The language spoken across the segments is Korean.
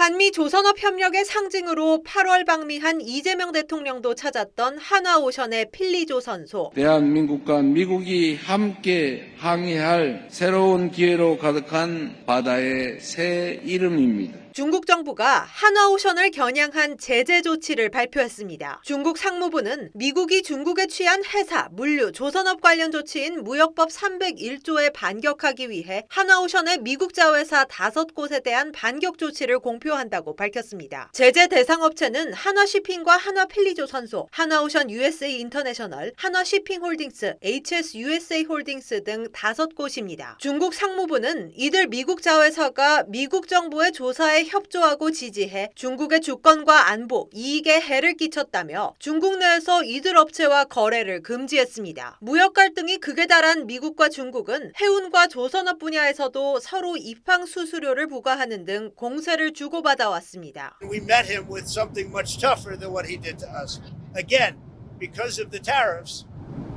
한미 조선업 협력의 상징으로 8월 방미한 이재명 대통령도 찾았던 한화오션의 필리조선소. 대한민국과 미국이 함께 항해할 새로운 기회로 가득한 바다의 새 이름입니다. 중국 정부가 한화오션을 겨냥한 제재 조치를 발표했습니다. 중국 상무부는 미국이 중국에 취한 회사, 물류, 조선업 관련 조치인 무역법 301조에 반격하기 위해 한화오션의 미국 자회사 5곳에 대한 반격 조치를 공표한다고 밝혔습니다. 제재 대상 업체는 한화시핑과 한화필리조선소, 한화오션 USA 인터내셔널, 한화시핑홀딩스, HS USA 홀딩스 등 5곳입니다. 중국 상무부는 이들 미국 자회사가 미국 정부의 조사에 협조하고 지지해 중국의 주권과 안보, 이익에 해를 끼쳤다며 중국 내에서 이들 업체와 거래를 금지했습니다. 무역 갈등이 극에 달한 미국과 중국은 해운과 조선업 분야에서도 서로 입항 수수료를 부과하는 등 공세를 주고받아 왔습니다. We met him with something much tougher than what he did to us. Again, because of the tariffs,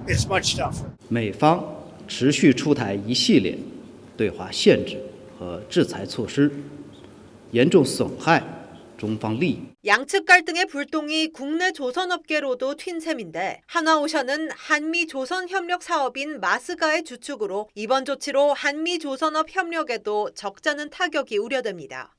it's much tougher. 美方持续出台一系列对华限制和制裁措施，严重损害中方利益。 양측 갈등의 불똥이 국내 조선업계로도 튄 셈인데 한화오션은 한미 조선 협력 사업인 마스가의 주축으로 이번 조치로 한미 조선업 협력에도 적잖은 타격이 우려됩니다.